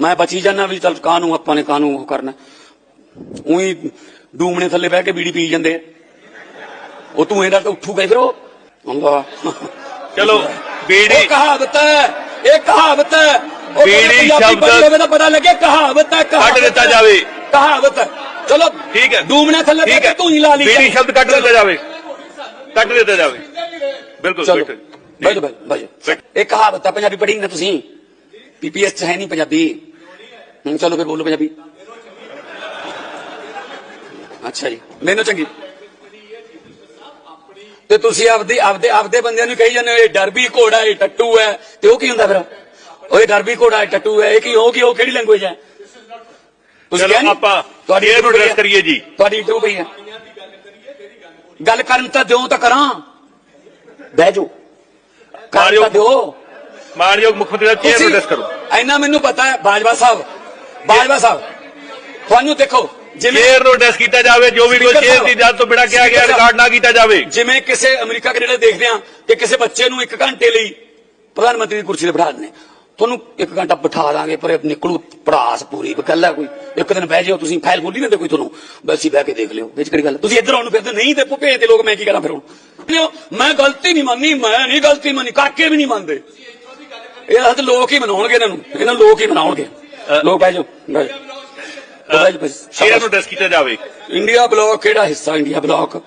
ਮੈਂ ਬਚੀ ਜਾਣਾ ਵੀ ਚਲ ਕਾਹਨੂੰ ਆਪਾਂ ਨੇ ਕਾਹਨੂੰ ਉਹ ਕਰਨਾ। ਉਹੀ ਡੂਮਣੇ ਥੱਲੇ ਬਹਿ ਕੇ ਬੀੜੀ ਪੀ ਜਾਂਦੇ। ਉਹ ਤੂੰ ਇਹਦਾ ਤਾਂ ਉੱਠੂਗਾ ਹੀ ਫਿਰ ਉਹ। ਅੱਲਾ ਚਲੋ ਬੀੜੀ। ਇਹ ਕਹਾਵਤ ਹੈ ਇਹ ਕਹਾਵਤ ਹੈ। ਬੀੜੀ ਸ਼ਬਦ- ਤਾਂ ਪਤਾ ਲੱਗੇ ਕਹਾਵਤ ਹੈ ਕੱਢ ਦਿੱਤਾ। ਜਾਵੇ। ਕਹਾਵਤ ਹੈ। ਚਲੋ ਠੀਕ ਹੈ। ਡੂਮਣੇ ਥੱਲੇ ਬਹਿ ਕੇ ਤੂੰ ਹੀ ਲਾ ਲਈ। ਬੀੜੀ ਸ਼ਬਦ ਕੱਢ ਦਿੱਤਾ ਜਾਵੇ। ਕੱਢ ਦਿੱਤਾ ਜਾਵੇ। ਬਿਲਕੁਲ। ਬੈਠੋ ਬੈਠੋ ਬੈਠੋ। ਇਹ ਕਹਾਵਤ ਹੈ ਪੰਜਾਬੀ ਪੜ੍ਹੀ ਨਾ ਤੁਸੀਂ। ਪੀਪੀਐਸ ਚ ਹੈ ਨਹੀਂ ਪੰਜਾਬੀ। ਹੁਣ ਚਲੋ ਫਿਰ ਬੋਲੋ ਪੰਜਾਬੀ। ਅੱਛਾ ਜੀ ਮੈਨੂੰ ਚੰਗੀ। ਤੇ ਤੁਸੀਂ ਆਪਦੇ ਆਪਦੇ ਆਪਦੇ ਬੰਦਿਆਂ ਨੂੰ ਕਹੀ ਜਾਂਦੇ ਹੋ ਇਹ ਡਰਬੀ ਘੋੜਾ ਇਹ ਟੱਟੂ ਹੈ। ਤੇ ਉਹ ਕੀ ਹੁੰਦਾ ਫਿਰ? ਉਹ ਇਹ ਡਰਬੀ ਘੋੜਾ ਇਹ ਟੱਟੂ ਹੈ। ਇਹ ਕੀ ਉਹ ਕੀ ਉਹ ਕਿਹੜੀ ਲੈਂਗੁਏਜ ਹੈ? ਤੁਸੀਂ ਚਲੋ ਕਿਹਾ ਨੀ? ਆਪਾਂ ਤੁਹਾਡੀ ਇਹ address ਕਰੀਏ ਜੀ। ਤੁਹਾਡੀ ਇੰਟਰਵਿਊ ਪਈ ਹੈ। ਗੱਲ ਕਰਨ ਤਾਂ ਦਿਓ ਤਾਂ ਕਰਾਂ। ਬਹਿ ਜਾਓ। ਤਾਂ ਦਿਓ। ਮਾਨਯੋਗ ਮੁੱਖ ਮੰਤਰੀ ਦਾ ਚੇਅਰ ਨੂੰ ਡਿਸ ਕਰੋ? ਇੰਨਾ ਮੈਨੂੰ ਪਤਾ ਹੈ ਬਾਜਵਾ ਸਾਹਿਬ। ਬਾਜਵਾ ਸਾਹਿਬ ਤੁਹਾਨੂੰ ਦੇਖੋ ਜਿਵੇਂ ਚੇਅਰ ਨੂੰ ਡਿਸ ਕੀਤਾ ਜਾਵੇ ਜੋ ਵੀ ਕੋਈ ਚੇਅਰ ਦੀ। ਇਜਾਜ਼ਤ ਤੋਂ ਬਿਨਾਂ ਕਿਹਾ ਗਿਆ ਰਿਕਾਰਡ ਨਾ ਕੀਤਾ ਜਾਵੇ। ਜਿਵੇਂ ਕਿਸੇ ਅਮਰੀਕਾ ਕੈਨੇਡਾ ਦੇਖਦੇ ਆ ਕਿ ਕਿਸੇ ਬੱਚੇ ਨੂੰ 1 ਘੰਟੇ ਲਈ ਪ੍ਰਧਾਨ ਮੰਤਰੀ ਦੀ ਕੁਰਸੀ ਤੇ ਬਿਠਾ ਦਿੰਦੇ ਤੁਹਾਨੂੰ 1 ਘੰਟਾ ਬਿਠਾ ਦਾਂਗੇ ਪਰ ਨਿਕਲੂ ਪੜਾਸ ਪੂਰੀ ਗੱਲ ਹੈ ਕੋਈ? ਇੱਕ ਦਿਨ ਬਹਿ ਜਾਓ ਤੁਸੀਂ ਫਾਈਲ ਖੋਲੀ ਨਾ ਦੇ ਕੋਈ ਤੁਹਾਨੂੰ? ਬਸ ਹੀ ਬਹਿ ਕੇ ਦੇਖ ਲਿਓ ਵਿੱਚ ਕਿਹੜੀ ਗੱਲ? ਤੁਸੀਂ ਇੱਧਰ ਆਉਣ ਨੂੰ ਫਿਰਦੇ ਨਹੀਂ ਤੇ ਭੇਜਦੇ ਲੋਕ ਮੈਂ ਕੀ ਕਰਾਂ ਫਿਰ ਹੁਣ? ਮੈਂ ਗਲਤੀ ਨਹੀਂ ਮੰਨੀ ਮੈਂ ਨਹੀਂ ਗਲਤੀ ਮੰਨੀ ਕਾਕੇ ਵੀ ਨਹੀਂ ਮੰਨਦੇ। ਇਹ ਹੱਥ ਲੋਕ ਹੀ ਮਨਾਉਣਗੇ ਇਹਨਾਂ ਨੂੰ ਇਹਨਾਂ ਨੂੰ ਲੋਕ ਹੀ ਮਨਾਉਣਗੇ। ਲੋਕ ਬਹਿ ਜਾਓ ਬਹਿ ਜਾਓ। ਬਹਿ ਜਾਓ ਬਸ। ਚੇਅਰ ਨੂੰ ਡਿਸ ਕੀਤਾ ਜਾਵੇ? ਇੰਡੀਆ ਬਲੌਕ ਕਿਹੜਾ ਹਿੱਸਾ ਇੰਡੀਆ ਬਲੌਕ?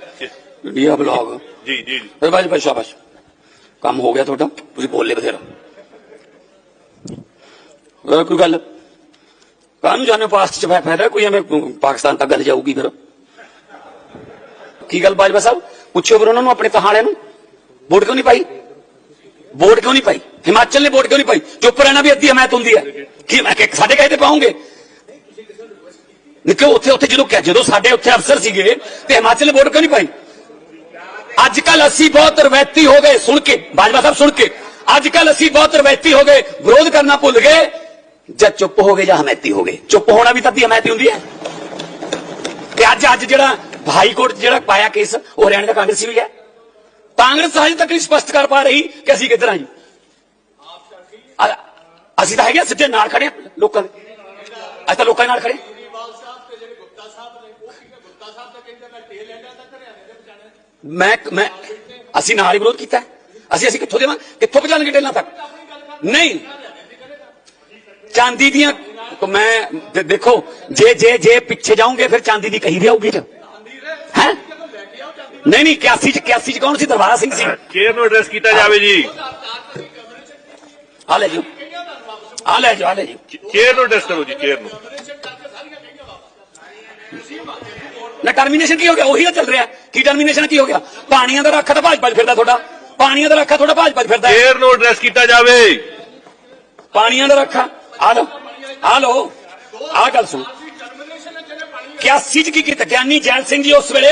India block. ਜੀ ਜੀ। ਜੀ। ਬਾਜੀ ਸ਼ਾਬਾਸ਼। ਕੰਮ ਹੋ ਗਿਆ ਤੁਹਾਡਾ ਤੁਸੀਂ ਬੋਲੇ ਬਥੇਰਾ। ਹੋਰ ਕੋਈ ਗੱਲ? ਕਾਹਨੂੰ ਜਾਣੇ ਪਾਸਟ ਚ ਫਾਇ- ਫਾਇਦਾ ਕੋਈ ਐਵੇਂ ਪਾਕਿਸਤਾਨ ਤੱਕ ਗੱਲ ਜਾਊਗੀ ਫਿਰ। ਕੀ ਗੱਲ ਬਾਜਵਾ ਸਾਹਿਬ? ਪੁੱਛਿਓ ਫਿਰ ਉਹਨਾਂ ਨੂੰ ਆਪਣੇ ਕਹਾਣਿਆਂ ਨੂੰ। ਵੋਟ ਕਿਉਂ ਨਹੀਂ ਪਾਈ? ਵੋਟ ਕਿਉਂ ਨਹੀਂ ਪਾਈ? ਹਿਮਾਚਲ ਨੇ ਵੋਟ ਕਿਉਂ ਨਹੀਂ ਪਾਈ? ਚੁੱਪ ਰਹਿਣਾ ਵੀ ਅੱਧੀ ਹਮਾਇਤ ਹੁੰਦੀ ਹੈ। ਕੀ ਮੈਂ ਕਿ ਸਾਡੇ ਕਹੇ ਤੇ ਪਾਉਂਗੇ? ਨਿਕਲੋ ਉੱਥੇ ਉੱਥੇ ਜਦੋਂ ਕਿਹਾ, ਜਦੋਂ ਸਾਡੇ ਉੱਥੇ ਅਫਸਰ ਸੀਗੇ ਤੇ ਹਿਮਾਚਲ ਨੇ ਵੋਟ ਕਿਉਂ ਨਹੀਂ ਪਾਈ? ਅੱਜ ਕੱਲ ਅਸੀਂ ਬਹੁਤ ਰਵੈਤੀ ਹੋ ਗਏ, ਸੁਣ ਕੇ, ਬਾਜਵਾ ਸਾਹਿਬ ਸੁਣ ਕੇ ਅੱਜ ਕੱਲ ਅਸੀਂ ਬਹੁਤ ਰਵੈਤੀ ਹੋ ਗਏ, ਵਿਰੋਧ ਕਰਨਾ ਭੁੱਲ ਗਏ, ਜਾਂ ਚੁੱਪ ਹੋ ਗਏ ਜਾਂ ਹਮਾਇਤੀ ਹੋ ਗਏ। ਚੁੱਪ ਹੋਣਾ ਵੀ ਤਾਂ ਦੀ ਹਮਾਇਤੀ ਹੁੰਦੀ ਹੈ। ਤੇ ਅੱਜ ਅੱਜ ਜਿਹੜਾ ਹਾਈ ਕੋਰਟ ਜਿਹੜਾ ਪਾਇਆ ਕੇਸ, ਉਹ ਹਰਿਆਣਾ ਦਾ ਕਾਂਗਰਸੀ ਵੀ ਹੈ। ਕਾਂਗਰਸ ਹਜੇ ਤੱਕ ਨਹੀਂ ਸਪਸ਼ਟ ਕਰ ਪਾ ਰਹੀ ਕਿ ਅਸੀਂ ਕਿੱਧਰ ਆ ਜੀ ਅ- ਅਸੀਂ ਤਾਂ ਹੈਗੇ ਆ, ਸਿੱਧੇ ਨਾਲ ਖੜੇ ਆ ਲੋਕਾਂ ਦੇ ਅਸੀਂ ਤਾਂ ਲੋਕਾਂ ਦੇ ਨਾਲ ਖੜੇ ਹਾਂ। ਮੈਂ ਮੈਂ ਅਸੀਂ ਨਾਲ ਹੀ ਵਿਰੋਧ ਕੀਤਾ ਹੈ। ਅਸੀਂ ਅਸੀਂ ਕਿੱਥੋਂ ਦੇਵਾਂ ਕਿੱਥੋਂ ਪਹੁੰਚਾਣਗੇ ਟੇਲਾਂ ਤੱਕ ਨਹੀਂ ਚਾਂਦੀ ਦੀਆਂ ਤਾਂ ਮੈਂ ਦੇ- ਦੇਖੋ ਜੇ ਜੇ ਜੇ ਪਿੱਛੇ ਜਾਓਗੇ ਫਿਰ ਚਾਂਦੀ ਦੀ ਕਹੀ ਵੀ ਆਊਗੀ ਚ ਹੈ ਨਹੀਂ ਨਹੀਂ 81 ਚ 81 ਚ ਕੌਣ ਸੀ ਦਰਬਾਰਾ ਸਿੰਘ ਸੀ ਚੇਅਰ ਨੂੰ ਐਡਰੈਸ ਕੀਤਾ ਜਾਵੇ ਜੀ ਆ ਲੈ ਜੀ ਆ ਲੈ ਜੀ ਆ ਲੈ ਜੀ ਚੇਅਰ ਨੂੰ ਡਿਸ ਕਰੋ ਜੀ ਚੇਅਰ ਨੂੰ ਨਾ ਟਰਮੀਨੇਸ਼ਨ ਕੀ ਹੋ ਗਿਆ ਉਹੀ ਤਾਂ ਚੱਲ ਰਿਹਾ ਕੀ ਟਰਮੀਨੇਸ਼ਨ ਕੀ ਹੋ ਗਿਆ ਪਾਣੀਆਂ ਦਾ ਰੱਖਾ ਤਾਂ ਭਾਜਪਾ 'ਚ ਫਿਰਦਾ ਤੁਹਾਡਾ ਪਾਣੀਆਂ ਦਾ ਰੱਖਾ ਤੁਹਾਡਾ ਭਾਜਪਾ 'ਚ ਫਿਰਦਾ ਹੈ। ਚੇਅਰ ਨੂੰ ਐਡਰੈਸ ਕੀਤਾ ਜਾਵੇ ਪਾਣੀਆਂ ਦਾ ਰੱਖਾ ਆ ਲਓ ਆ ਲਓ ਆ ਗੱਲ ਸੁਣ 81 ਚ ਕੀ ਕੀਤਾ ਗਿਆਨੀ ਜੈਲ ਸਿੰਘ ਜੀ ਉਸ ਵੇਲੇ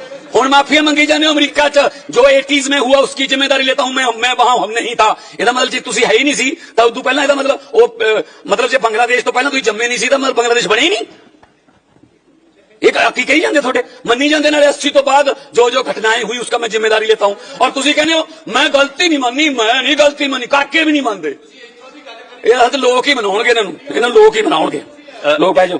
हूँ माफिया मंगी जाने अमरीका च। जो एटीज में हुआ उसकी ज़िम्मेदारी लेता हूँ मैं मैं वहाँ हम नहीं था। ਇਹਦਾ मतलब जी तुम है ही नहीं ਸੀ ਤਾਂ ਉਦੋਂ ਪਹਿਲਾਂ ਇਹਦਾ ਮਤਲਬ ਉਹ ਮਤਲਬ ਜੇ ਬੰਗਲਾਦੇਸ਼ ਤੋਂ ਪਹਿਲਾਂ ਤੁਸੀਂ ਜੰਮੇ ਨਹੀਂ ਸੀ ਤਾਂ ਮਤਲਬ ਬੰਗਲਾਦੇਸ਼ ਬਣੇ ਹੀ एक की कही जाते थोड़े? मनी जाते अस्सी तो बाद जो जो घटनाएँ हुई उसका मैं ज़िम्मेदारी लेता हूँ। और तुम कहने हो मैं गलती नहीं मानी मैं नहीं गलती मानी काके भी नहीं मानते तो लोग ही मना लोग ही मना लोग भाई जो।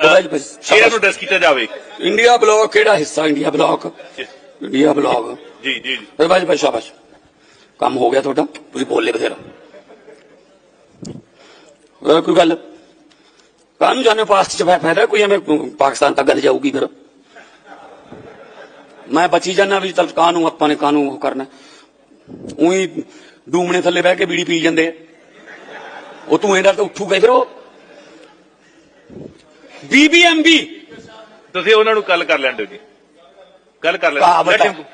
ਨੂੰ ਡਿਸ ਕੀਤਾ ਜਾਵੇ? ਇੰਡੀਆ ਬਲੌਕ ਕਿਹੜਾ ਹਿੱਸਾ ਇੰਡੀਆ ਬਲੌਕ? India block. ਜੀ ਜੀ ਜੀ। ਬਾਜੀ ਬਾਜੀ ਸ਼ਾਬਾਸ਼। ਕੰਮ ਹੋ ਗਿਆ ਤੁਹਾਡਾ ਤੁਸੀਂ ਬੋਲੇ ਬਥੇਰਾ। ਹੋਰ ਕੋਈ ਗੱਲ? ਕਾਹਨੂੰ ਜਾਣੇ ਪਾਸਟ ਚ ਫਾਇ- ਫਾਇਦਾ ਕੋਈ ਐਵੇਂ ਪਾਕਿਸਤਾਨ ਤੱਕ ਗੱਲ ਜਾਊਗੀ ਫਿਰ? ਮੈਂ ਬਚੀ ਜਾਣਾ ਵੀ ਚਲ ਕਾਹਨੂੰ ਆਪਾਂ ਨੇ ਕਾਹਨੂੰ ਉਹ ਕਰਨਾ? ਉਹੀ ਡੂਮਣੇ ਥੱਲੇ ਬਹਿ ਕੇ ਬੀੜੀ ਪੀ ਜਾਂਦੇ। ਉਹ ਤੂੰ ਇਹਦਾ ਤਾਂ ਉੱਠੂਗਾ ਫਿਰ ਉਹ। ਬੀਬੀਐਮਬੀ। ਤੁਸੀਂ ਉਹਨਾਂ ਨੂੰ ਕੱਲ ਕਰ ਲੈਣ ਦਿਓ ਜੀ। ਕੱਲ ਕਰ ਲੈਣ। Let him-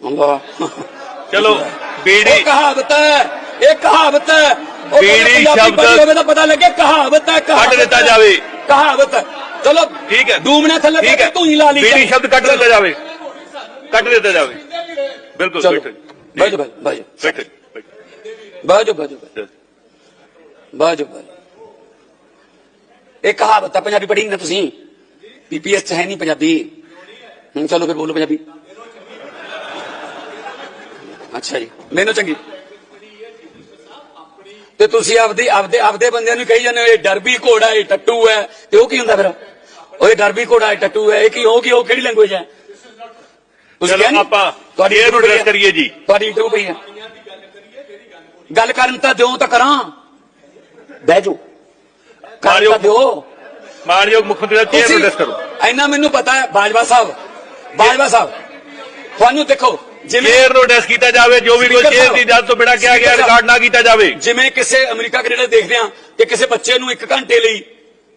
ਅੱਲਾ ਚਲੋ ਇਹ ਬੀੜੀ ਕਹਾਵਤ ਹੈ ਇਹ ਕਹਾਵਤ ਹੈ। ਉਹ ਬੀੜੀ ਪੰਜਾਬੀ ਸ਼ਬਦ- ਪੜ੍ਹੀ ਹੋਵੇ ਤਾਂ ਪਤਾ ਲੱਗੇ ਕਹਾਵਤ ਹੈ ਕੱਢ ਕਹਾਵਤ ਦਿੱਤਾ ਹੈ। ਜਾਵੇ। ਕਹਾਵਤ ਹੈ। ਚਲੋ ਠੀਕ ਹੈ। ਡੂਮਣੇ ਥੱਲੇ ਠੀਕ ਹੈ। ਤੂੰ ਹੀ ਲਾ ਲਈ ਬੀੜੀ ਸ਼ਬਦ ਕੱਟ ਦਿੱਤਾ ਜਾਵੇ। ਕੱਟ ਦਿੱਤਾ ਜਾਵੇ। ਬਿਲਕੁਲ ਚਲੋ। ਬੈਠੋ ਬਾਜੋ ਬਾਜੋ ਬਾਜੋ ਬੈਠੋ ਬੈਠੋ। ਬਾਜੋ ਬਾਜੋ ਬਾਜੋ ਬਾਜੋ ਇਹ ਕਹਾਵਤ ਹੈ ਪੰਜਾਬੀ ਪੜ੍ਹੀ ਨਾ ਤੁਸੀਂ। ਪੀਪੀਐਸ ਚ ਹੈ ਨਹੀਂ ਪੰਜਾਬੀ। ਹੁਣ ਚਲੋ ਫਿਰ ਬੋਲੋ ਪੰਜਾਬੀ। ਅੱਛਾ ਜੀ ਮੈਨੂੰ ਚੰਗੀ। ਤੇ ਤੁਸੀਂ ਆਪਦੇ ਆਪਦੇ ਆਪਦੇ ਬੰਦਿਆਂ ਨੂੰ ਕਹੀ ਜਾਂਦੇ ਹੋ ਇਹ ਡਰਬੀ ਘੋੜਾ ਇਹ ਟੱਟੂ ਹੈ ਤੇ ਉਹ ਕੀ ਹੁੰਦਾ ਫਿਰ? ਉਹ ਇਹ ਡਰਬੀ ਘੋੜਾ ਇਹ ਟੱਟੂ ਹੈ ਇਹ ਕੀ ਉਹ ਕੀ ਉਹ ਕਿਹੜੀ ਲੈਂਗੁਏਜ ਹੈ ਤੁਸੀਂ ਚਲੋ? ਆਪਾਂ ਤੁਹਾਡੀ ਇਹ address ਕਰੀਏ ਜੀ। ਤੁਹਾਡੀ ਇੰਟਰਵਿਊ ਪਈ ਹੈ ਗੱਲ ਕਰਨ ਤਾਂ ਦਿਓ ਤਾਂ ਕਰਾਂ। ਬਹਿ ਜਾਓ। ਕਰਨ ਮਾਰਿਓ। ਤਾਂ ਦਿਓ। ਮਾਨਯੋਗ ਮੁੱਖ ਮੰਤਰੀ ਦਾ ਚੇਅਰ ਨੂੰ ਡਿਸ ਕਰੋ? ਇੰਨਾ ਮੈਨੂੰ ਪਤਾ ਹੈ ਬਾਜਵਾ ਸਾਹਿਬ ਬਾਜਵਾ ਸਾਹਿਬ ਤੁਹਾਨੂੰ ਦੇਖੋ ਜਿਵੇਂ ਚੇਅਰ ਨੂੰ ਡਿਸ ਕੀਤਾ ਜਾਵੇ ਜੋ ਵੀ ਕੋਈ Speaker ਚੇਅਰ ਸਾਹਿਬ। ਦੀ ਇਜਾਜ਼ਤ ਤੋਂ ਬਿਨਾਂ ਕਿਹਾ ਗਿਆ Speaker ਰਿਕਾਰਡ ਨਾ ਕੀਤਾ ਜਾਵੇ। ਜਿਵੇਂ ਕਿਸੇ ਅਮਰੀਕਾ ਕੈਨੇਡਾ ਦੇਖਦੇ ਆ ਕਿ ਕਿਸੇ ਬੱਚੇ ਨੂੰ ਇੱਕ ਘੰਟੇ ਲਈ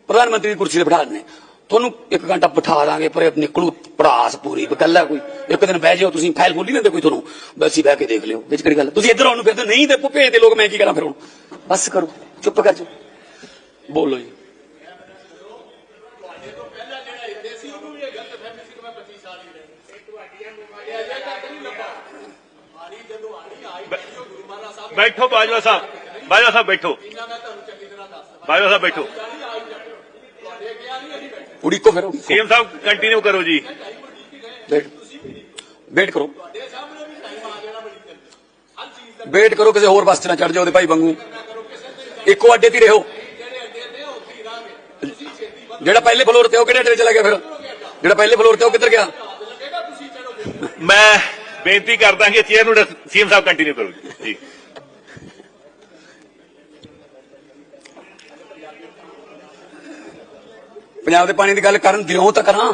ਪ੍ਰਧਾਨ ਮੰਤਰੀ ਦੀ ਕੁਰਸੀ ਤੇ ਬਿਠਾ ਦਿੰਦੇ ਤੁਹਾਨੂੰ ਘੰਟਾ ਬਿਠਾ ਦਾਂਗੇ ਪਰ ਇਹ ਨਿਕਲੂ ਪੜਾਸ ਪੂਰੀ ਗੱਲ ਹੈ ਕੋਈ? ਇੱਕ ਦਿਨ ਬਹਿ ਜਾਓ ਤੁਸੀਂ ਫਾਈਲ ਖੋਲੀ ਦਿੰਦੇ ਕੋਈ ਤੁਹਾਨੂੰ। ਬਸ ਹੀ ਬਹਿ ਕੇ ਦੇਖ ਲਿਓ ਵਿੱਚ ਕਿਹੜੀ ਗੱਲ ਤੁਸੀਂ ਇੱਧਰ ਆਉਣ ਨੂੰ ਫਿਰਦੇ ਨਹੀਂ ਤੇ ਭੇਜ ਦੇ ਲੋਕ ਮੈਂ ਕੀ ਕਰਾਂ ਫਿਰ ਹੁਣ? ਬਸ ਕਰੋ ਚੁੱਪ ਕਰ ਜਾਓ। ਬੋਲੋ ਜੀ। ਬੈਠੋ ਬਾਜਵਾ ਸਾਹਿਬ ਬਾਜਵਾ ਸਾਹਿਬ ਬੈਠੋ। ਬਾਜਵਾ ਸਾਹਿਬ ਬੈਠੋ। ਉਡੀਕੋ ਫਿਰ ਸੀਐਮ ਸਾਹਿਬ ਕੰਟੀਨਿਊ ਕਰੋ ਜੀ। ਵੇਟ ਕਰੋ। ਵੇਟ ਕਰੋ ਕਿਸੇ ਹੋਰ ਬੱਸ 'ਚ ਨਾ ਚੜ ਜਾਓ ਉਹਦੇ ਭਾਈ ਵਾਂਗੂ। ਇੱਕੋ ਅੱਡੇ ਤੇ ਰਹੋ। ਜਿਹੜਾ ਪਹਿਲੇ ਫਲੋਰ ਤੇ ਉਹ ਕਿਹੜੇ ਅੱਡੇ ਚਲਾ ਗਿਆ ਫਿਰ? ਜਿਹੜਾ ਪਹਿਲੇ ਫਲੋਰ ਤੇ ਉਹ ਕਿੱਧਰ ਗਿਆ? ਮੈਂ ਬੇਨਤੀ ਕਰਦਾ ਕਿ ਚੇਅਰ ਨੂੰ ਸੀਐਮ ਸਾਹਿਬ ਕੰਟੀਨਿਊ ਕਰੋ ਜੀ। ਪੰਜਾਬ ਦੇ ਪਾਣੀ ਦੀ ਗੱਲ ਕਰਨ ਦਿਓ ਤਾਂ ਕਰਾਂ।